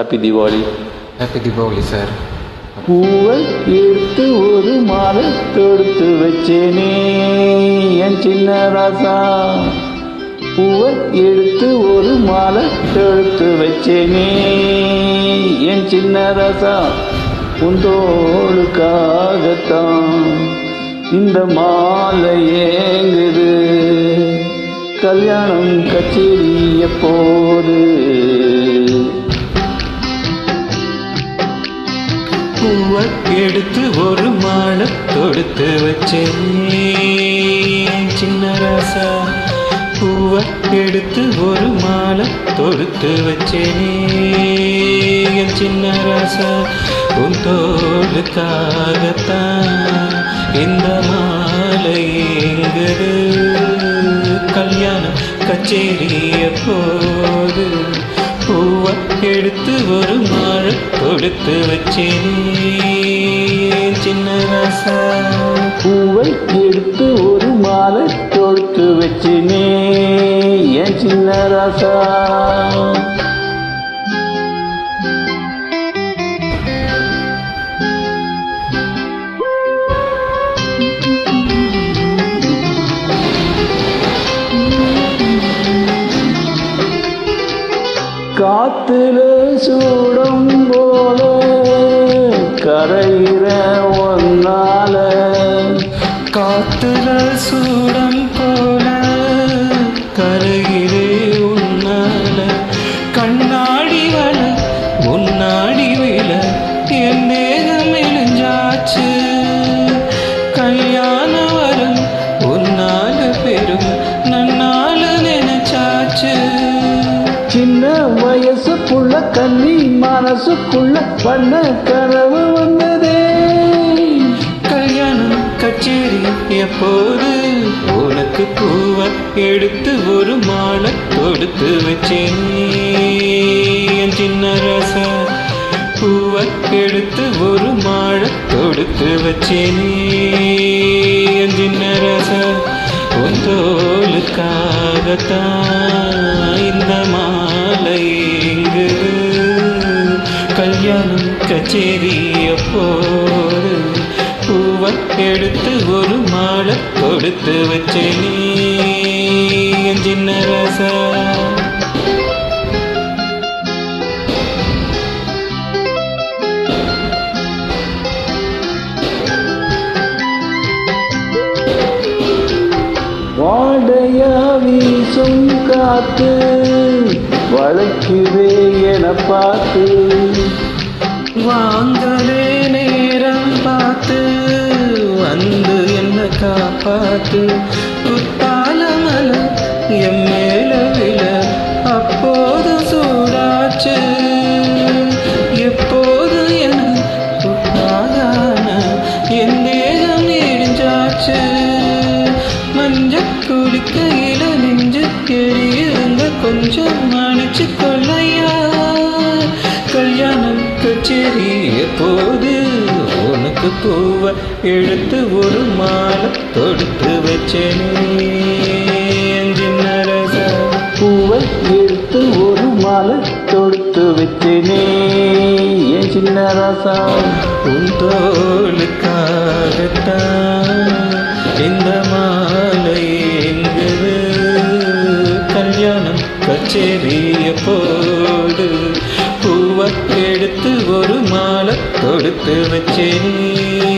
Happy Deepavali happy Deepavali sir பூவை எடுத்து ஒரு மாலை தொடுத்து வச்சேனே என் சின்ன ராசா. பூவை எடுத்து ஒரு மாலை தொடுத்து வச்சேனே என் சின்ன ராசா. உந்தோளுக்காகத்தான் இந்த மாலை ஏங்குது. கல்யாணம் கச்சேரி எப்போது? பூவை எடுத்து ஒரு மாலை தொடுத்து வச்சேன். சின்ன ராசா பூவை எடுத்து ஒரு மாலை தொடுத்து வச்சேனே. சின்ன ராசா உன் தோளுக்காகத்தான் இந்த மாலை எங்குது கல்யாணம் கச்சேரிய போது பூவ எடுத்து ஒரு மாழ கொடுத்து வச்சேன். சின்ன ராசா. பூவை எடுத்து ஒரு மாலை கொடுத்து வச்சினே என் சின்ன ராசா? காத்துல சூடும் போல கரையிற ஒன்னால. காத்துல சூடம் போல கருகிறே உன்னால. கண்ணாடி வள உன்னாடி விழ என்னே மனசுக்குள்ள பண்ண கனவு வந்ததே. கல்யாணம் கச்சேரி எப்போது? உனக்கு பூவை எடுத்து ஒரு மாலை கொடுத்து வச்சேன். சின்ன ராசா பூவை எடுத்து ஒரு மாலை கொடுத்து வச்சேன். சின்ன ராசா உன் தோளுக்காகத்தான். கல்யாணம் கச்சேரி அப்போது ஒரு மாலை கொடுத்து வச்சேனே என் சின்ன ராசா வாடையா வீசும் காத்து வளைக்குதே என பார்த்து. வாங்கலே நேரம் பார்த்து வந்து என்ன காப்பாத்து. குத்தால மலை என் மேல விழ அப்போது சூடாச்சு. எப்போது என என் தேகம் நீடிஞ்சாச்சு. மஞ்சள் குளிக்கையில நெஞ்சு எரியுங்க கொஞ்சம் கல்யாணம் போது உனக்கு பூவ எழுத்து ஒரு மாலை தொடுத்து வச்சேனே. என் சின்ன பூவை எடுத்து ஒரு மாலை தொடுத்து வச்சேனே. என் சின்ன ராசா உன் தோலுக்காகத்தான் இந்த மா ஒரு மாலை கொடுத்து வச்சேனே.